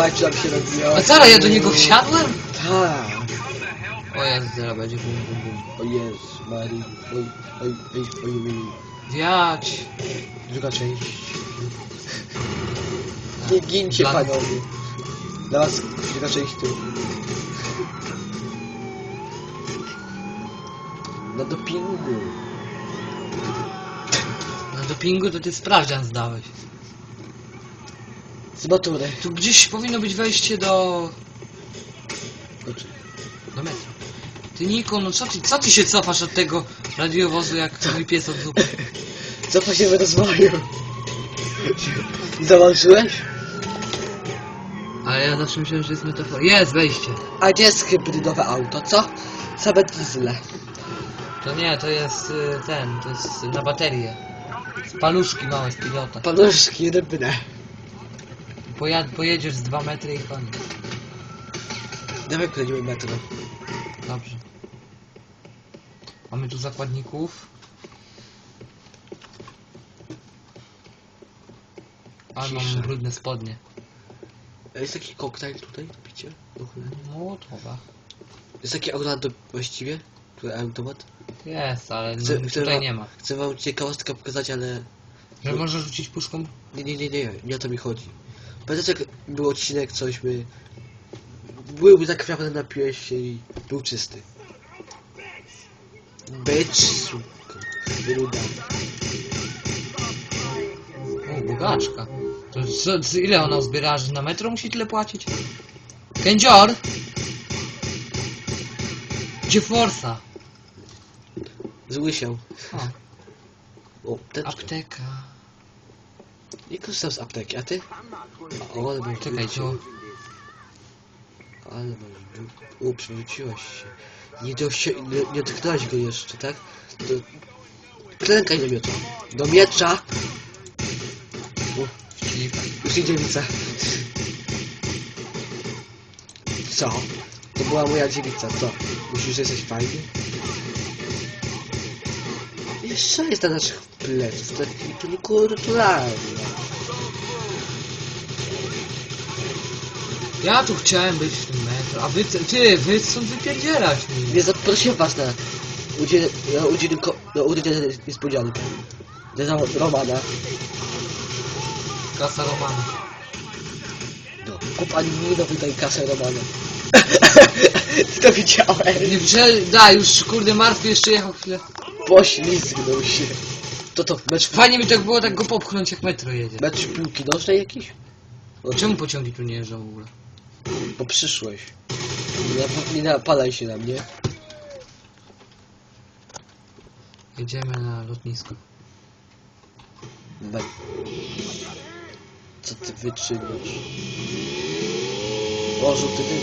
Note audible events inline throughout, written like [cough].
Patrz, się. A zaraz ja do niego wsiadłem? Tak. O Jezu, zaraz będzie bum bum bum. O Jezu, Mary. Oj, oj, oj, oj, oj. Wiać. Druga część. [laughs] Nie gincie, Dla- panowie. Dla was druga część tu. Na dopingu. Na dopingu to ty sprawdzian zdałeś. Z matury. Tu gdzieś powinno być wejście do... Do metra. Ty Niko, no co ty, co ty się cofasz od tego radiowozu jak mój pies od zupy? [laughs] Co się w rozwoju? Załączyłeś? Ale ja zawsze myślałem, że jest metafora. Jest wejście. A gdzie jest hybrydowe auto, co? Same diesle. To nie, to jest y, ten, to jest na baterię. Z paluszki małe z pilota. Paluszki rybne. Pojad, pojedziesz z 2 metry i koniec. Dawaj kręcimy metro. Dobrze. Mamy tu zakładników. Ale mam Cisza. brudne spodnie. A Jest taki koktajl tutaj do picia? Do chuja. Mołotowa. Jest taki automat do, właściwie? Który automat? Jest, ale Chcę- no, chcę tutaj wam- nie ma. Chcę wam ciekawostkę pokazać, ale... Że możesz rzucić puszką? Nie, nie, nie, nie, nie o to mi chodzi. Pamiętacie jak był odcinek, cośmy... Byłby zakrwawiony, napiłeś się i był czysty. Becz, suko. Ruda. O, bogaczka. To co, co, ile ona zbiera, że na metro musi tyle płacić? Kędzior! Gdzie Forsa? Zły się. O, O, apteka. Nie korzystam z apteki, a ty? O, ale masz Czekaj, cio. Ale dziób. O, przewróciłaś się. Nie, dosie... nie, nie dotknąłeś go jeszcze, tak? To... Klękaj do miecza. Do miecza! O, już idzie dziewica. Co? To była moja dziewica, co? Myślisz, że jesteś fajny? Jeszcze jest na naszych pleców, to, to niekulturalne. Ja tu chciałem być w tym metro, a wy, ty, wy stąd wypierdzielać mi. Nie zaprosiłem was na udzielenie, na udzielenie, ko- na udzielenie niespodziankę. Dla Romana. Kasa Romana. No, kup animino, wydaj kasę Romana. Ty [laughs] [laughs] to widziałem. Nie wrzel, da, już kurde martwy jeszcze jechał chwilę. Poślizgnął się. To to, mecz, Fajnie mi tak było tak go popchnąć jak metro jedzie. mecz piłki nożnej jakiś? O, Czemu pociągi tu nie jeżdżą w ogóle? Bo przyszłeś. Nie, nap- nie napalaj się na mnie. Jedziemy na lotnisko. Me... Co ty wyczyniasz? O, żółty dym.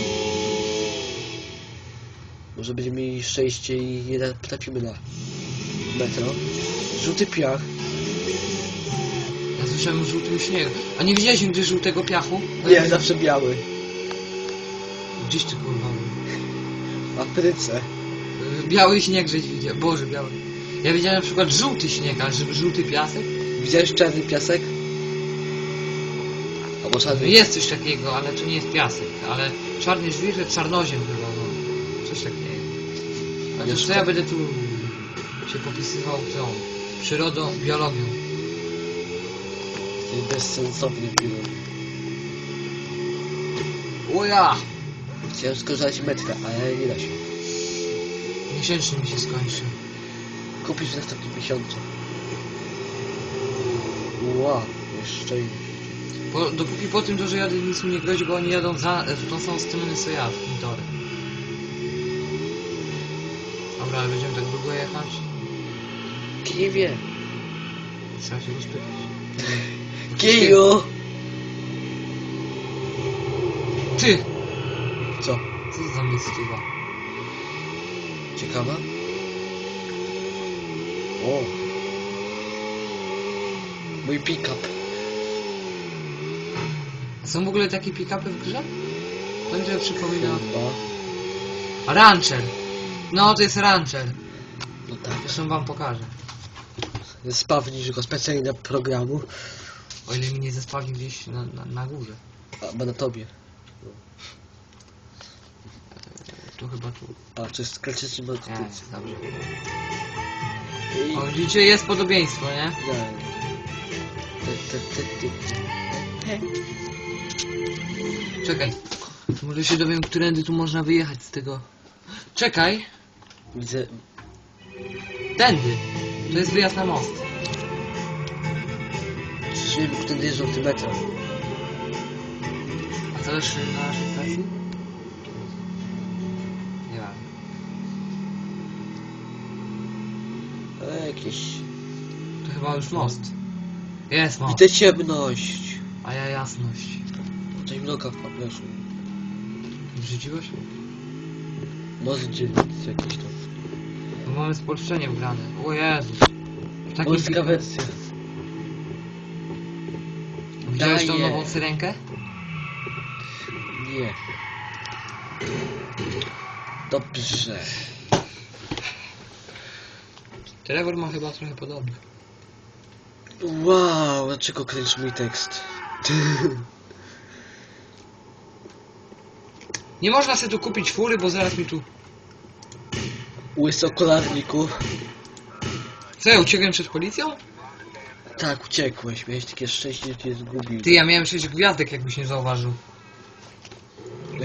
Może będziemy mieli szczęście i nie trafimy na metro. Żółty piach. Ja słyszałem o żółtym śniegu. A nie widziałeś nigdy żółtego piachu? Nie, zawsze biały. Gdzieś ty kurwa? W Afryce. Biały śnieg żeś widział. Boże, biały. Ja widziałem na przykład żółty śnieg, ale żeby żółty piasek? Widziałeś czarny piasek? Albo No czarny... jest coś takiego, ale to nie jest piasek. Ale czarny żwir, czarnoziem chyba, no. Coś takiego. A Wiesz, to co to- ja będę tu się popisywał tą przyrodą, biologią. Ty bezsensowny piłem. O ja! Chciałem skorzystać metra, ale nie da się. Miesięczny mi się skończy. Kupisz w następnym miesiącu. Ła, jeszcze. Po, dopóki po tym, to, że jadę, nic mi nie grozi, bo oni jadą za, w tą samą stronę co ja, w tym torem. Dobra, ale będziemy tak długo jechać? Nie wie. Trzeba się rozpytać. Kiju! Ty! Co? Co to za mistywa? Ciekawa? O! Mój pick-up. A są w ogóle takie pick-upy w grze? To przypomina... Chyba. Rancher! No, to jest Rancher. No tak. Zresztą wam pokażę. Spawnisz go specjalnie do programu. O ile mi nie gdzieś na, na, na górze. Albo na tobie. Tu chyba tu. A, to jest klasyczny mod. Jest, dobrze. I... O, widzicie, jest podobieństwo, nie? Ja. Ty, ty, ty, ty. Czekaj. Może się dowiem, którędy tu można wyjechać z tego. Czekaj. Widzę... Tędy. To jest wyjazd na most. Szybko ten jeżdżą w metrem. A co jeszcze na naszej stacji? Nie wiem. A, jakieś... To chyba już most. Jest most. Widzę ciemność. A ja jasność. Coś mroka w. Wrzuciło się? Most dzielnicy jakieś tam. Mamy spolszczenie wgrane. O Jezus. W takim Polska wersja. Widziałeś tą Daję. nową syrenkę? Nie. Dobrze. Trevor ma chyba trochę podobny. Wow, dlaczego kręcisz mój tekst? Nie można sobie tu kupić fury, bo zaraz mi tu... Łysy okularniku. Co, ja uciekłem przed policją? Tak, uciekłeś. Miałeś takie szczęście, że cię zgubił. Ty, ja miałem 6 gwiazdek, jakbyś nie zauważył.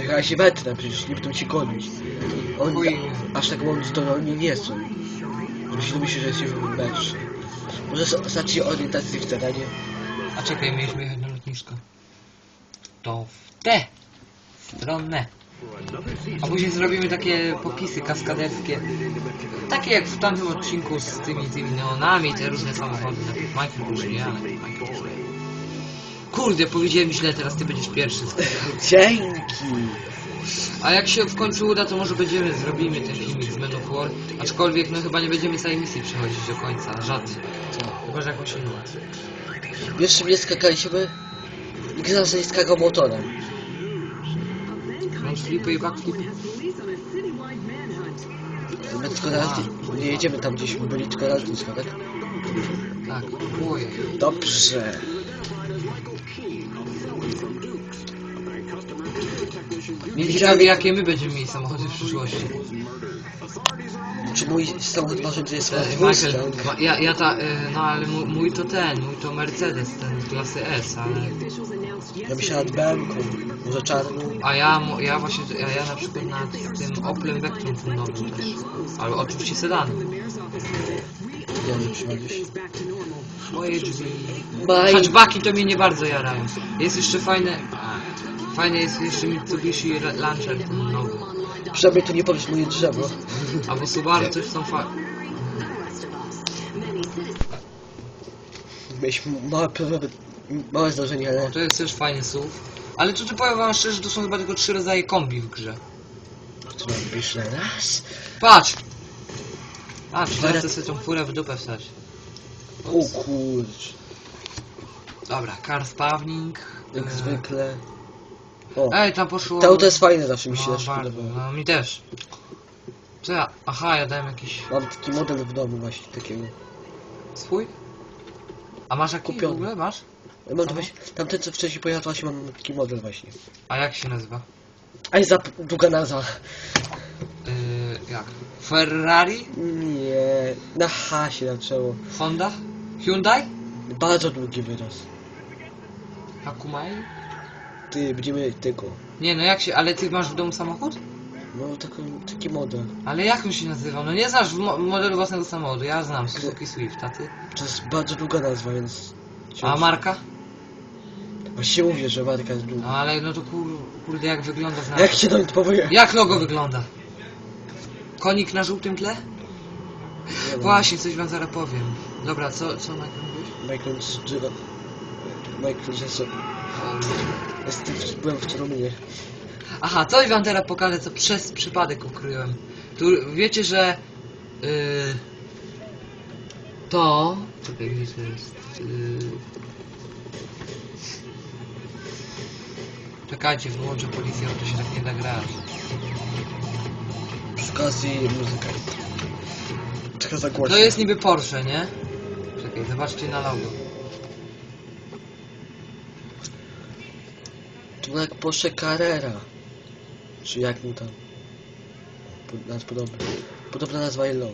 Ja się wetnę, przecież nie będą ci gonić. Oni Chuj. aż tak mądrzy to oni nie są. Myślę, myślę, że jesteś mecz. Może s- stać się orientację w terenie. A czekaj, mieliśmy jechać na lotnisko. To w tę stronę. A później zrobimy takie popisy kaskaderskie. Takie jak w tamtym odcinku z tymi tymi neonami, te różne samochody. Michael ale Michael już nie. Kurde, powiedziałem źle, teraz ty będziesz pierwszy. Dzięki! A jak się w końcu uda, to może będziemy, zrobimy ten filmik z Men of War. Aczkolwiek, no chyba nie będziemy całej misji przechodzić do końca, żadnej. Co? Chyba, że jakąś inną. Wiesz, czym nie skakaliśmy? Nikt z nas nie skakał motorem. Flipy i backflipy. Tylko na nie jedziemy tam gdzieś, my byli tylko lotnisko, tak? Tak, ojej. Dobrze. Mnie Widziałem- ciekawi, jakie my będziemy mieli samochody w przyszłości. Czy mój samochód marzy, że jest E, Mustang? Michael, ja, ja ta, e, no ale mój, mój to ten, mój to Mercedes, ten klasy S, ale... Ja myślałem nad BMW, może czarną. A ja, mo- ja właśnie, ja, ja na przykład nad tym Oplem Vectrum tym nowym też. Ale oczywiście sedanem. Nie. Moje drzwi. Hatchbacki to mnie nie bardzo jarają. Jest jeszcze fajne... Fajne jest jeszcze Mitsubishi Ra- Lancer ten nowy. Przynajmniej tu nie powiesz moje drzewo. Albo Subaru, coś są fa... Mieliśmy małe małe zdarzenie, ale... To jest też fajny SUV. Ale tu, tu powiem wam szczerze, to są chyba tylko trzy rodzaje kombi w grze. Co robisz na raz? Patrz! Patrz, Ale- chcę sobie tą furę w dupę wstać. O kurcz. Dobra, car spawning. Jak e, zwykle. O, Ej, tam poszło... to auto jest fajne, zawsze mi się no, też bardzo, podobało. no mi też. Co ja? Aha, ja dałem jakiś Mam taki model w domu właśnie, takiego. swój? A masz jaki w Kupiony. ogóle? Masz? Ja Mam to właśnie, tamten co wcześniej pojechał, właśnie mam taki model właśnie. A jak się nazywa? Aj, za długa nazwa. Yy, jak? Ferrari? Nie, na H się zaczęło. Honda? Hyundai? Bardzo długi wyraz. Akumai? Ty, będziemy tego. Nie, no jak się... Ale ty masz w domu samochód? No, taki, taki model. Ale jak on się nazywa? No nie znasz mo modelu własnego samochodu, ja znam Suzuki Swift, a ty? To jest bardzo długa nazwa, więc... A marka? Właściwie mówię, że marka jest No długa. ale no to kur, kurde jak wygląda Jak znak. się to powie? Jak logo wygląda? Konik na żółtym tle? Nie. Właśnie, coś wam zaraz powiem. Dobra, co, co Michael mówisz? Michael. Michael Jackson. Jestem, byłem w. Aha, coś wam teraz pokażę, co przez przypadek ukryłem. Tu wiecie, że yy, to. Czekaj, gdzie to jest? Yy, czekajcie, wyłączę policję, bo to się tak nie da grać. Przy okazji muzyka. Trochę za głośno. To jest niby Porsche, nie? Czekaj, zobaczcie na logo. Jak Porsche Carrera. Czy jak mu tam. Nas podobne. Podobna nazwa i logo.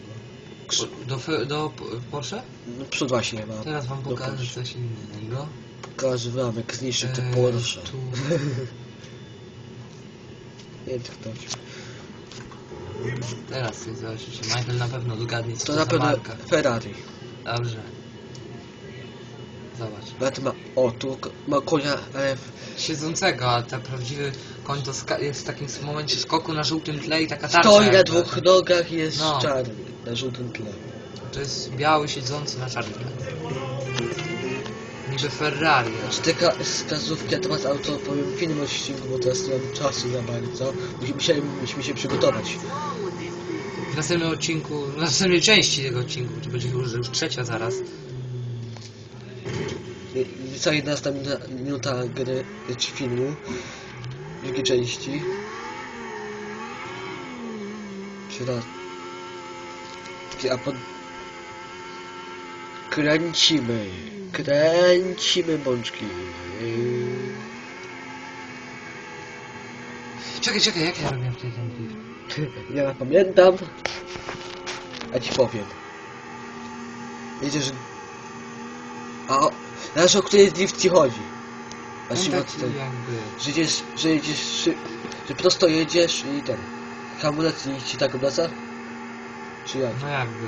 Krz- Do, do Porsche? No przód właśnie ma. Teraz wam do pokażę Porsche. coś innego. Pokażę wam jak zniszczyć te Eee, Porsche. tu. [laughs] Nie wiem kto. Teraz sobie zobaczycie. Michael na pewno dogadnie co To to, na pewno marka. Ferrari. Dobrze. Zobacz. Nawet ma. O, tu ko- ma konia F. Siedzącego, a ten prawdziwy koń to ska- jest w takim momencie skoku na żółtym tle i taka tarcza. Stoi na jakby. dwóch nogach i jest No. czarny. Na żółtym tle. To jest biały siedzący na czarnym tle. Niby Ferrari. Czy te ka- wskazówki na temat auto powiem w innym odcinku, bo teraz nie mam czasu za bardzo. Musimy, musieliśmy się przygotować. W następnym odcinku, w następnej części tego odcinku, to będzie już, już trzecia zaraz. Cała 11 minuta, minuta gry czy filmu. Drugiej części. Czy raz. A pod... Kręcimy. Kręcimy bączki. Czekaj, czekaj, jak ja robię w tej tempie? Ja pamiętam. A ci powiem. Że... A Znaczy o której drift ci chodzi? Znaczy taki ten... jakby... Że jedziesz, że jedziesz szy... Że prosto jedziesz i ten... Hamulec i ci tak obraca? Czy jak? No jakby.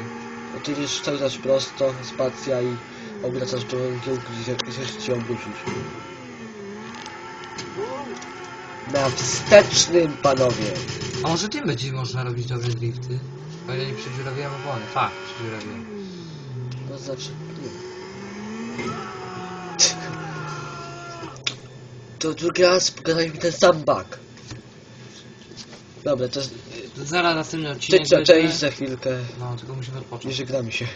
Bo ty jedziesz cały czas prosto, spacja i obracasz drugim kierunku, gdzie chcesz ci obrócić. Na wstecznym, panowie! A może tym będzie można robić dobre drifty? O ile nie przedziurawiłem opony. Fakt, przedziurawiłem. To znaczy... Nie. To drugi raz pokazałeś mi ten sam bug. Dobra, to jest To zaraz następny odcinek trzecia będzie. część za chwilkę No, tylko musimy i odpocząć. żegnamy się.